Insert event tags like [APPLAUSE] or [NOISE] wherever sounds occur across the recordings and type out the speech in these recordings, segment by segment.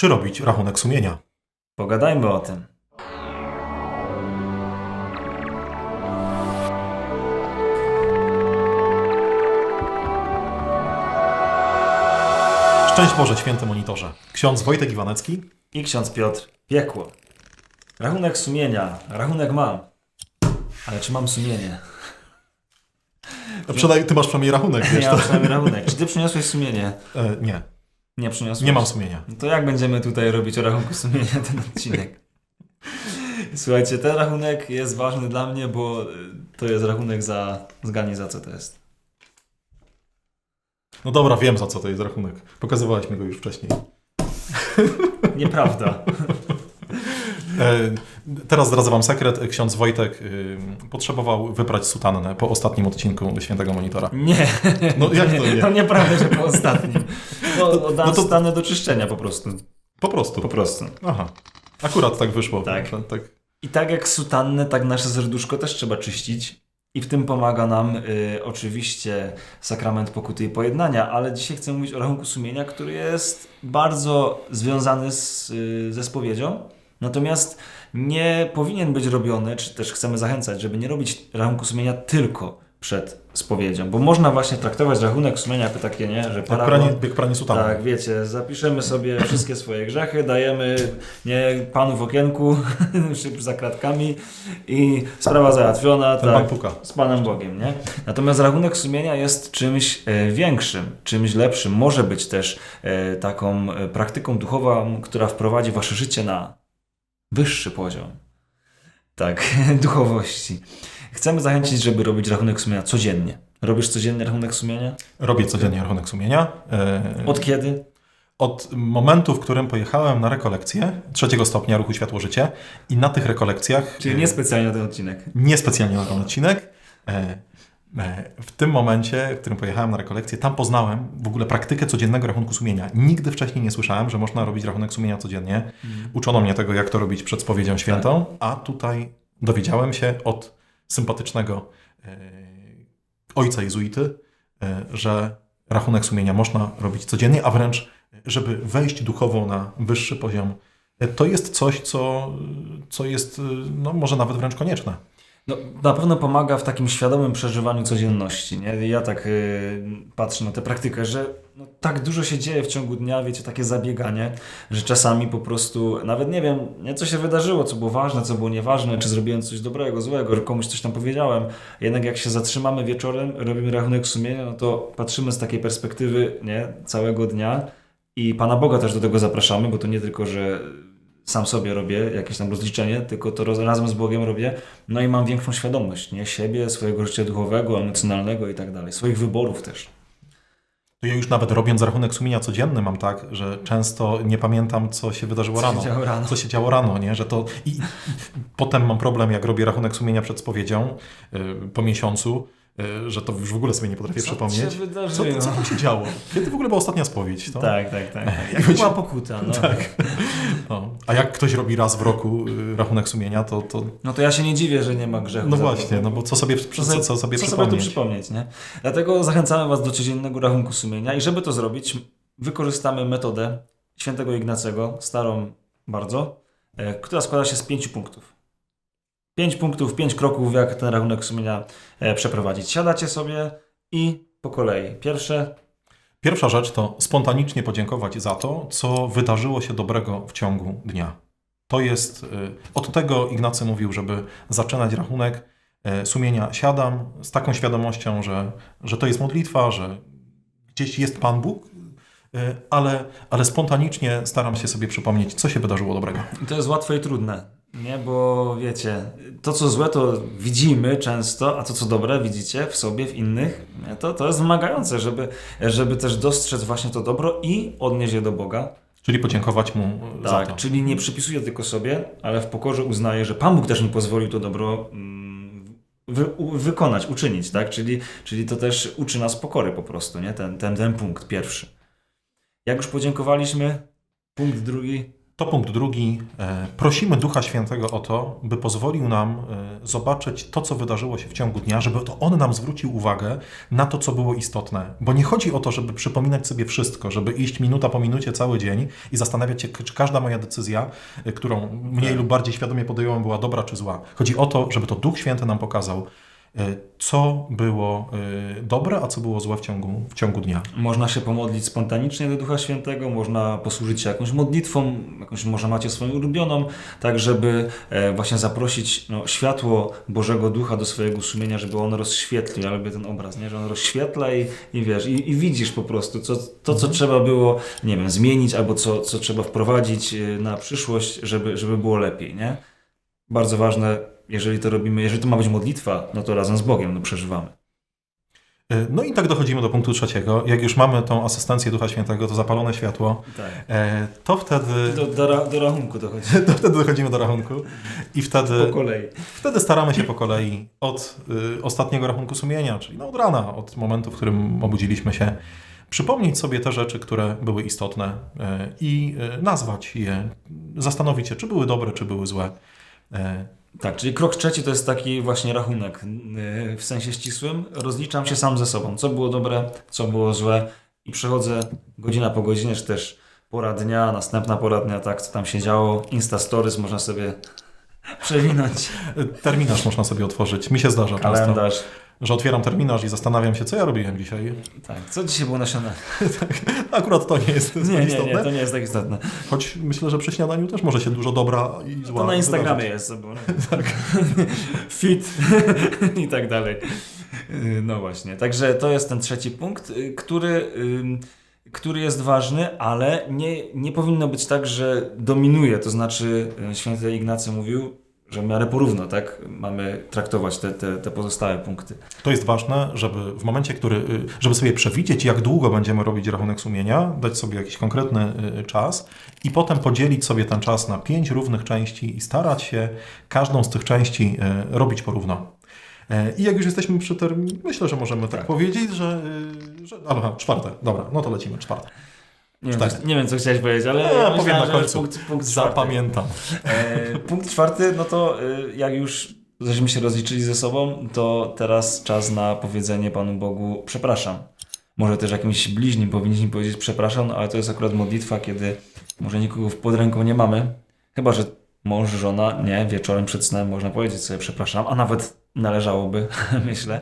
Czy robić rachunek sumienia? Pogadajmy o tym. Szczęść Boże, święty monitorze. Ksiądz Wojtek Iwanecki. I ksiądz Piotr. Piekło. Rachunek sumienia. Rachunek mam. Ale czy mam sumienie? No, przynajmniej ty masz przynajmniej rachunek, wiesz? Ja mam przynajmniej rachunek. Czy ty przyniosłeś sumienie? E, nie, Nie przyniosłeś? nie mam sumienia. No to jak będziemy tutaj robić o rachunku sumienia [LAUGHS] ten odcinek? Słuchajcie, ten rachunek jest ważny dla mnie, bo y, to jest rachunek za... Zgadnij za co to jest. No dobra, wiem za co to jest rachunek. Pokazywałeś mi go już wcześniej. [LAUGHS] Nieprawda. Teraz zdradzę wam sekret. Ksiądz Wojtek y, potrzebował wyprać sutannę po ostatnim odcinku Świętego Monitora. Nie. No jak to [LAUGHS] nie? To nieprawda, że po ostatnim. No, To- no to- stanę do czyszczenia po prostu. Po prostu. Po prostu. Aha. Akurat tak wyszło. Tak. tak. tak. I tak jak sutannę, tak nasze serduszko też trzeba czyścić. I w tym pomaga nam y, oczywiście sakrament pokuty i pojednania, ale dzisiaj chcę mówić o rachunku sumienia, który jest bardzo związany z, y, ze spowiedzią. Natomiast nie powinien być robiony, czy też chcemy zachęcać, żeby nie robić rachunku sumienia tylko przed spowiedzią, bo można właśnie traktować rachunek sumienia jako takie, nie, że Jak pranie, jak pranie sutanny. tak, wiecie, zapiszemy sobie wszystkie swoje grzechy, dajemy nie panu w okienku, [LAUGHS] za kratkami i sprawa załatwiona. Ten tak, z Panem Bogiem, nie? Natomiast rachunek sumienia jest czymś e, większym, czymś lepszym. Może być też e, taką e, praktyką duchową, która wprowadzi wasze życie na wyższy poziom. Tak, [LAUGHS] duchowości. Chcemy zachęcić, żeby robić rachunek sumienia codziennie. Robisz codziennie rachunek sumienia? Robię codziennie rachunek sumienia. E, Od kiedy? od momentu, w którym pojechałem na rekolekcję trzeciego stopnia ruchu Światło-Życie i na tych rekolekcjach, Czyli e, niespecjalnie ten odcinek. niespecjalnie na ten odcinek, e, w tym momencie, w którym pojechałem na rekolekcję, tam poznałem w ogóle praktykę codziennego rachunku sumienia. Nigdy wcześniej nie słyszałem, że można robić rachunek sumienia codziennie. Uczono mnie tego, jak to robić przed spowiedzią świętą, a tutaj dowiedziałem się od sympatycznego e, ojca jezuity, e, że rachunek sumienia można robić codziennie, a wręcz, żeby wejść duchowo na wyższy poziom, e, to jest coś, co, co jest e, no, może nawet wręcz konieczne. No, na pewno pomaga w takim świadomym przeżywaniu codzienności. Nie? Ja tak y, patrzę na tę praktykę, że no, tak dużo się dzieje w ciągu dnia, wiecie, takie zabieganie, że czasami po prostu nawet nie wiem, nie, co się wydarzyło, co było ważne, co było nieważne, czy zrobiłem coś dobrego, złego, że komuś coś tam powiedziałem. Jednak jak się zatrzymamy wieczorem, robimy rachunek sumienia, no to patrzymy z takiej perspektywy nie, całego dnia i Pana Boga też do tego zapraszamy, bo to nie tylko, że sam sobie robię jakieś tam rozliczenie, tylko to roz- razem z Bogiem robię, no i mam większą świadomość, nie? Siebie, swojego życia duchowego, emocjonalnego i tak dalej. Swoich wyborów też. To ja już nawet robiąc rachunek sumienia codzienny mam tak, że często nie pamiętam, co się wydarzyło rano. działo rano. Co się działo rano, nie? Że to... I, i potem mam problem, jak robię rachunek sumienia przed spowiedzią y, po miesiącu, że to już w ogóle sobie nie potrafię przypomnieć. się Co, co tam się działo? Kiedy w ogóle była ostatnia spowiedź? To? Tak, tak, tak. I [LAUGHS] Jak była pokuta, no. Tak. No. A jak ktoś robi raz w roku y, rachunek sumienia, to, to No to ja się nie dziwię, że nie ma grzechu. no właśnie, no bo co sobie, co, co, co sobie co przypomnieć? sobie tu przypomnieć, nie? Dlatego zachęcamy Was do codziennego rachunku sumienia i żeby to zrobić, wykorzystamy metodę świętego Ignacego, starą bardzo, e, która składa się z pięciu punktów. Pięć punktów, pięć kroków, jak ten rachunek sumienia e, przeprowadzić. Siadacie sobie i po kolei. Pierwsze, Pierwsza rzecz to spontanicznie podziękować za to, co wydarzyło się dobrego w ciągu dnia. To jest, y, od tego Ignacy mówił, żeby zaczynać rachunek y, sumienia. Siadam z taką świadomością, że, że to jest modlitwa, że gdzieś jest Pan Bóg, ale, ale spontanicznie staram się sobie przypomnieć, co się wydarzyło dobrego. I to jest łatwe i trudne, nie? Bo wiecie, to co złe to widzimy często, a to co dobre widzicie w sobie, w innych, nie? To, to jest wymagające, żeby, żeby też dostrzec właśnie to dobro i odnieść je do Boga. Czyli podziękować Mu y, za Tak, to. czyli nie przypisuję tylko sobie, ale w pokorze uznaję, że Pan Bóg też mi pozwolił to dobro mm, wy, u, wykonać, uczynić, tak? Czyli, czyli to też uczy nas pokory po prostu, nie? Ten, ten, ten punkt pierwszy. Jak już podziękowaliśmy, punkt drugi, To punkt drugi. E, Prosimy Ducha Świętego o to, by pozwolił nam e, zobaczyć to, co wydarzyło się w ciągu dnia, żeby to On nam zwrócił uwagę na to, co było istotne. Bo nie chodzi o to, żeby przypominać sobie wszystko, żeby iść minuta po minucie cały dzień i zastanawiać się, czy każda moja decyzja, e, którą mniej lub bardziej świadomie podjąłem, była dobra czy zła. Chodzi o to, żeby to Duch Święty nam pokazał, co było e, dobre, a co było złe w ciągu, w ciągu dnia. Można się pomodlić spontanicznie do Ducha Świętego, można posłużyć się jakąś modlitwą, jakąś może macie swoją ulubioną, tak żeby e, właśnie zaprosić no, światło Bożego Ducha do swojego sumienia, żeby on rozświetlił, ja lubię ten obraz, nie? że on rozświetla i, i wiesz, i, i widzisz po prostu co, to, co trzeba było, nie wiem, zmienić albo co, co trzeba wprowadzić e, na przyszłość, żeby, żeby było lepiej, nie? Bardzo ważne, jeżeli to robimy, jeżeli to ma być modlitwa, no to razem z Bogiem no, przeżywamy. E, No i tak dochodzimy do punktu trzeciego. Jak już mamy tą asystencję Ducha Świętego, to zapalone światło, Tak. e, to wtedy, Do, do, ra- do rachunku dochodzi. [LAUGHS] to wtedy dochodzimy do rachunku i wtedy, Po kolei. wtedy staramy się po kolei od y, ostatniego rachunku sumienia, czyli no od rana, od momentu, w którym obudziliśmy się, przypomnieć sobie te rzeczy, które były istotne e, i e, nazwać je, zastanowić się, czy były dobre, czy były złe. Tak, czyli krok trzeci to jest taki właśnie rachunek yy, w sensie ścisłym. Rozliczam się sam ze sobą, co było dobre, co było złe i przechodzę godzina po godzinie, czy też pora dnia, następna pora dnia, tak, co tam się działo. Insta Stories można sobie [LAUGHS] przewinąć, Terminarz można sobie otworzyć. Mi się zdarza często, kalendarz. Że otwieram terminarz i zastanawiam się, co ja robiłem dzisiaj. Tak, co dzisiaj było na śniadaniu? [LAUGHS] Akurat to nie jest [LAUGHS] Nie, nie, istotne. nie, to nie jest tak istotne. Choć myślę, że przy śniadaniu też może się dużo dobra i zła To na Instagramie wydarzyć. jest. Bo, [LAUGHS] tak. Fit i tak dalej. Yy, No właśnie. Także to jest ten trzeci punkt, yy, który, który jest ważny, ale nie, nie powinno być tak, że dominuje. To znaczy, yy, święty Ignacy mówił, że w miarę porówno, tak? Mamy traktować te, te, te pozostałe punkty. To jest ważne, żeby w momencie, który, y, żeby sobie przewidzieć, jak długo będziemy robić rachunek sumienia, dać sobie jakiś konkretny y, czas i potem podzielić sobie ten czas na pięć równych części i starać się każdą z tych części y, robić porówno. I jak już jesteśmy przy terminie, myślę, że możemy tak, Tak. powiedzieć, że, y, że... Aha, czwarte, dobra, no to lecimy, czwarte. Nie wiem, Tak. co, nie wiem, co chciałeś powiedzieć, ale No, ja powiem myślałem, na końcu. Punkt, punkt. Zapamiętam. E, punkt czwarty, no to e, jak już żeśmy się rozliczyli ze sobą, to teraz czas na powiedzenie Panu Bogu przepraszam. Może też jakimś bliźnim powinniśmy powiedzieć przepraszam, no, ale to jest akurat modlitwa, kiedy może nikogo pod ręką nie mamy. Chyba, że mąż, żona, nie, wieczorem przed snem można powiedzieć sobie przepraszam, a nawet należałoby, [LAUGHS] myślę.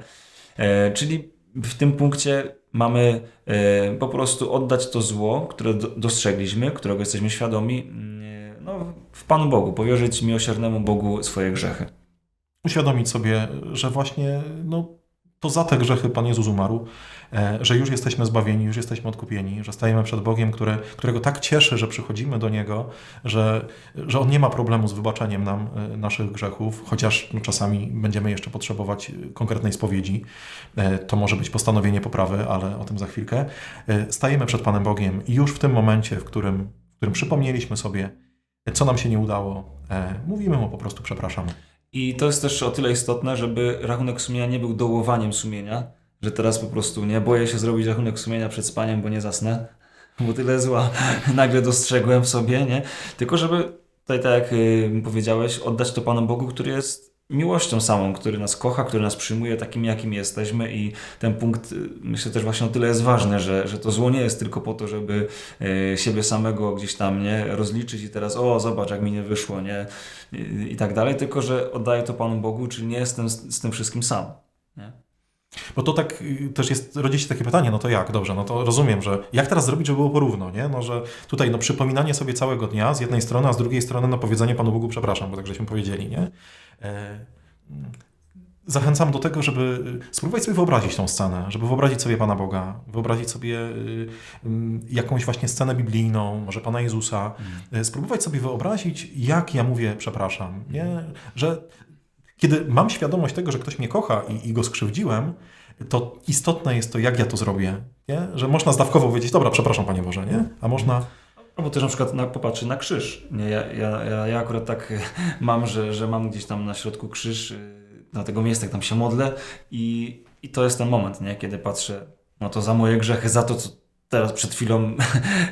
E, czyli w tym punkcie mamy e, po prostu oddać to zło, które do, dostrzegliśmy, którego jesteśmy świadomi, mm, no, w Panu Bogu, powierzyć miłosiernemu Bogu swoje grzechy. uświadomić sobie, że właśnie no, to za te grzechy Pan Jezus umarł, e, że już jesteśmy zbawieni, już jesteśmy odkupieni, że stajemy przed Bogiem, którego tak cieszy, że przychodzimy do Niego, że, że On nie ma problemu z wybaczeniem nam e, naszych grzechów, chociaż czasami będziemy jeszcze potrzebować e, konkretnej spowiedzi. To może być postanowienie poprawy, ale o tym za chwilkę. Stajemy przed Panem Bogiem i już w tym momencie, w którym, w którym przypomnieliśmy sobie, co nam się nie udało, mówimy Mu po prostu przepraszam. I to jest też o tyle istotne, żeby rachunek sumienia nie był dołowaniem sumienia, że teraz po prostu nie boję się zrobić rachunek sumienia przed spaniem, bo nie zasnę, [LAUGHS] bo tyle zła [LAUGHS] nagle dostrzegłem w sobie, nie? Tylko żeby tutaj, tak jak y, powiedziałeś, oddać to Panu Bogu, który jest miłością samą, który nas kocha, który nas przyjmuje takim, jakim jesteśmy i ten punkt y, myślę też właśnie o tyle jest ważny, że, że to zło nie jest tylko po to, żeby y, siebie samego gdzieś tam nie rozliczyć i teraz o zobacz jak mi nie wyszło, nie? I, tak dalej, tylko że oddaję to Panu Bogu, czyli nie jestem z, z tym wszystkim sam. Nie? Bo to tak y, też jest, rodzi się takie pytanie, no to jak, dobrze, no to rozumiem, że jak teraz zrobić, żeby było porówno, nie? No, że tutaj no przypominanie sobie całego dnia z jednej strony, a z drugiej strony no powiedzenie Panu Bogu przepraszam, bo tak żeśmy powiedzieli, nie? E, Zachęcam do tego, żeby y, spróbować sobie wyobrazić tą scenę, żeby wyobrazić sobie Pana Boga, wyobrazić sobie mm, jakąś właśnie scenę biblijną, może Pana Jezusa, Y, spróbować sobie wyobrazić, jak ja mówię przepraszam, nie? Że kiedy mam świadomość tego, że ktoś mnie kocha i, i go skrzywdziłem, to istotne jest to, jak ja to zrobię. Nie? Że można zdawkowo powiedzieć, dobra, przepraszam Panie Boże, nie? A można... Albo też na przykład na, popatrzy na krzyż. Nie, ja, ja, ja, akurat tak [LAUGHS] mam, że, że mam gdzieś tam na środku krzyż, y, dlatego miejsce, jak tam się modlę i, i to jest ten moment, nie? kiedy patrzę no to za moje grzechy, za to, co, teraz przed chwilą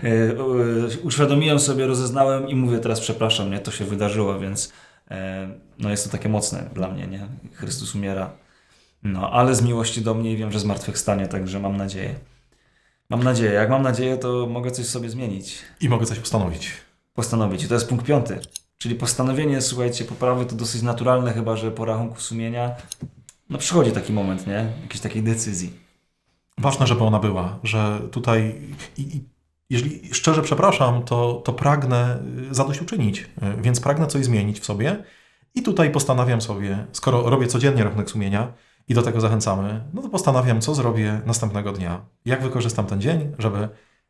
e, [LAUGHS] e, uświadomiłem sobie, rozeznałem i mówię teraz przepraszam, nie, to się wydarzyło, więc e, no jest to takie mocne dla mnie, nie? Chrystus umiera. No, ale z miłości do mnie i wiem, że zmartwychwstanie, także mam nadzieję. Mam nadzieję. Jak mam nadzieję, to mogę coś sobie zmienić, I mogę coś postanowić. postanowić. I to jest punkt piąty. Czyli postanowienie, słuchajcie, poprawy to dosyć naturalne, chyba że po rachunku sumienia no przychodzi taki moment, nie? Jakiejś takiej decyzji. Ważne, żeby ona była, że tutaj, i, i, jeżeli szczerze przepraszam, to, to pragnę y, zadośćuczynić, y, więc pragnę coś zmienić w sobie i tutaj postanawiam sobie, skoro robię codziennie rachunek sumienia i do tego zachęcamy, no to postanawiam, co zrobię następnego dnia, jak wykorzystam ten dzień, żeby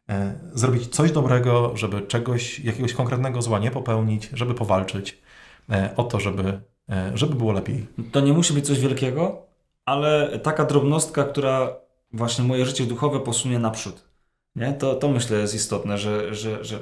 e, zrobić coś dobrego, żeby czegoś, jakiegoś konkretnego zła nie popełnić, żeby powalczyć e, o to, żeby, e, żeby było lepiej. To nie musi być coś wielkiego, ale taka drobnostka, która właśnie moje życie duchowe posunie naprzód. Nie? To, to myślę jest istotne, że, że, że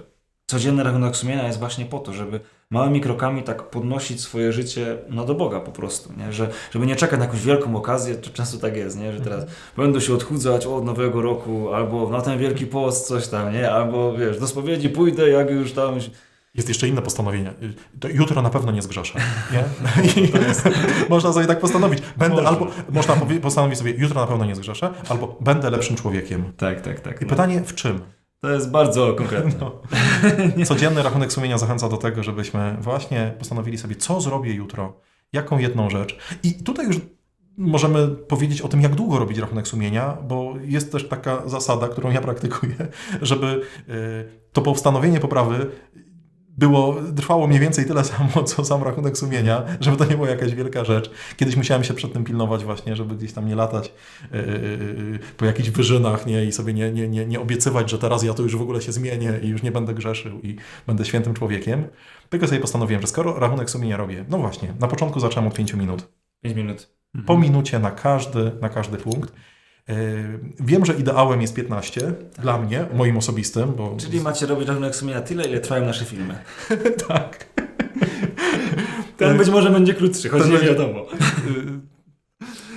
codzienny rachunek sumienia jest właśnie po to, żeby małymi krokami tak podnosić swoje życie no, do Boga po prostu. Nie? Że, żeby nie czekać na jakąś wielką okazję, to często tak jest, nie? że teraz będę się odchudzać od nowego roku, albo na ten wielki post coś tam, nie? albo wiesz, do spowiedzi pójdę, jak już tam Jest jeszcze inne postanowienie. To jutro na pewno nie zgrzeszę. Nie? [LAUGHS] Można sobie tak postanowić. Będę, Można. albo można postanowić sobie, jutro na pewno nie zgrzeszę, albo będę lepszym człowiekiem. Tak, tak, tak. I pytanie, w czym? To jest bardzo konkretne. No. [LAUGHS] Codzienny rachunek sumienia zachęca do tego, żebyśmy właśnie postanowili sobie, co zrobię jutro, jaką jedną rzecz. I tutaj już możemy powiedzieć o tym, jak długo robić rachunek sumienia, bo jest też taka zasada, którą ja praktykuję, [LAUGHS] żeby y, to postanowienie poprawy było, trwało mniej więcej tyle [LAUGHS] samo, co sam rachunek sumienia, żeby to nie była jakaś wielka rzecz. Kiedyś musiałem się przed tym pilnować właśnie, żeby gdzieś tam nie latać yy, po jakichś wyżynach nie? i sobie nie, nie, nie, nie obiecywać, że teraz ja to już w ogóle się zmienię i już nie będę grzeszył i będę świętym człowiekiem. Tylko sobie postanowiłem, że skoro rachunek sumienia robię, no właśnie, na początku zacząłem od 5 minut. 5 minut. Po minucie na każdy, na każdy punkt. Yy, wiem, że ideałem jest 15 dla mnie, moim osobistym, bo Czyli macie robić rachunek sumienia tyle, ile trwają nasze filmy. [LAUGHS] tak. [LAUGHS] Ten być może będzie krótszy, choć Ten nie będzie- wiadomo. [LAUGHS]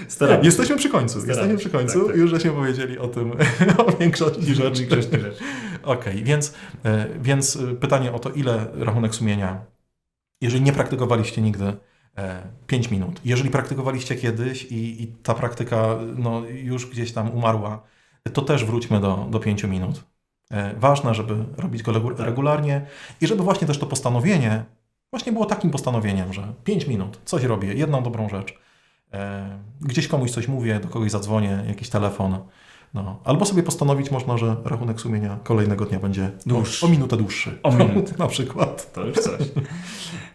Staramy się. Jesteśmy przy końcu. Staramy Jesteśmy przy końcu. tak, tak. Już żeśmy powiedzieli o tym, o większości rzeczy. Okej, więc, e, więc e, pytanie o to, ile rachunek sumienia, jeżeli nie praktykowaliście nigdy, 5 minut. Jeżeli praktykowaliście kiedyś i, i ta praktyka no, już gdzieś tam umarła, to też wróćmy do, do 5 minut. E, Ważne, żeby robić go Tak. regularnie i żeby właśnie też to postanowienie właśnie było takim postanowieniem, że 5 minut, coś robię, jedną dobrą rzecz. E, Gdzieś komuś coś mówię, do kogoś zadzwonię, jakiś telefon. No. Albo sobie postanowić można, że rachunek sumienia kolejnego dnia będzie Dłuższy. o, o minutę dłuższy. O minutę. [LAUGHS] Na przykład. To już coś.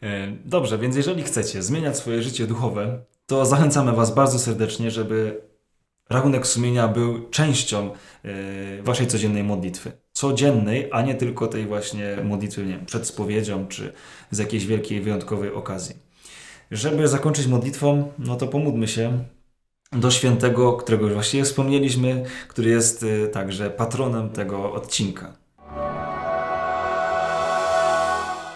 E, Dobrze, więc jeżeli chcecie zmieniać swoje życie duchowe, to zachęcamy Was bardzo serdecznie, żeby rachunek sumienia był częścią e, Waszej codziennej modlitwy. Codziennej, a nie tylko tej właśnie modlitwy nie wiem, przed spowiedzią, czy z jakiejś wielkiej, wyjątkowej okazji. Żeby zakończyć modlitwą, no to pomódlmy się do świętego, którego już właściwie wspomnieliśmy, który jest e, także patronem tego odcinka.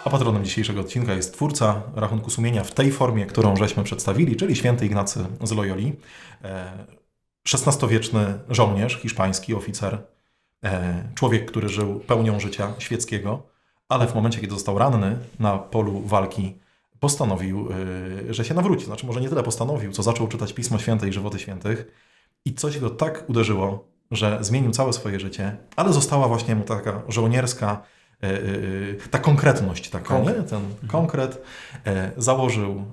A patronem dzisiejszego odcinka jest twórca rachunku sumienia w tej formie, którą żeśmy przedstawili, czyli święty Ignacy z Loyoli. E, XVI-wieczny żołnierz, hiszpański oficer, e, człowiek, który żył pełnią życia świeckiego, ale w momencie, kiedy został ranny na polu walki, postanowił, e, że się nawróci. Znaczy, może nie tyle postanowił, co zaczął czytać Pismo Święte i Żywoty Świętych i coś go tak uderzyło, że zmienił całe swoje życie, ale została właśnie mu taka żołnierska, e, e, ta konkretność taka, Konkret. nie? ten konkret. E, założył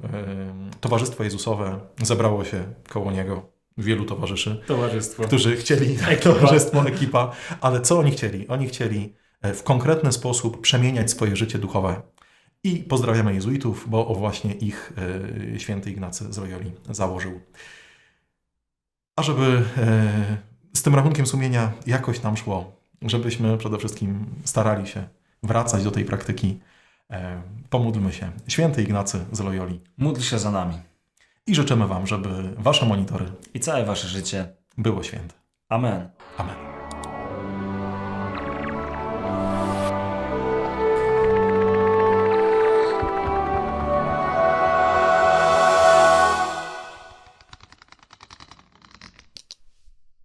Towarzystwo Jezusowe, zebrało się koło niego wielu towarzyszy, Towarzystwo. którzy chcieli, Ekipa. [LAUGHS] towarzystwo, ekipa, ale co oni chcieli? Oni chcieli e, w konkretny sposób przemieniać swoje życie duchowe. I pozdrawiamy jezuitów, bo o właśnie ich e, święty Ignacy z Loyoli założył. A żeby e, z tym rachunkiem sumienia jakoś nam szło, żebyśmy przede wszystkim starali się wracać do tej praktyki, e, pomódlmy się. Święty Ignacy z Loyoli. Módl się za nami. I życzymy Wam, żeby Wasze monitory I całe wasze życie. było święte. Amen. Amen.